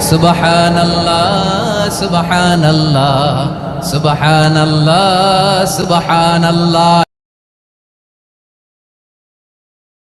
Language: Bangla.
সুবহান আল্লাহ সুবহান আল্লাহ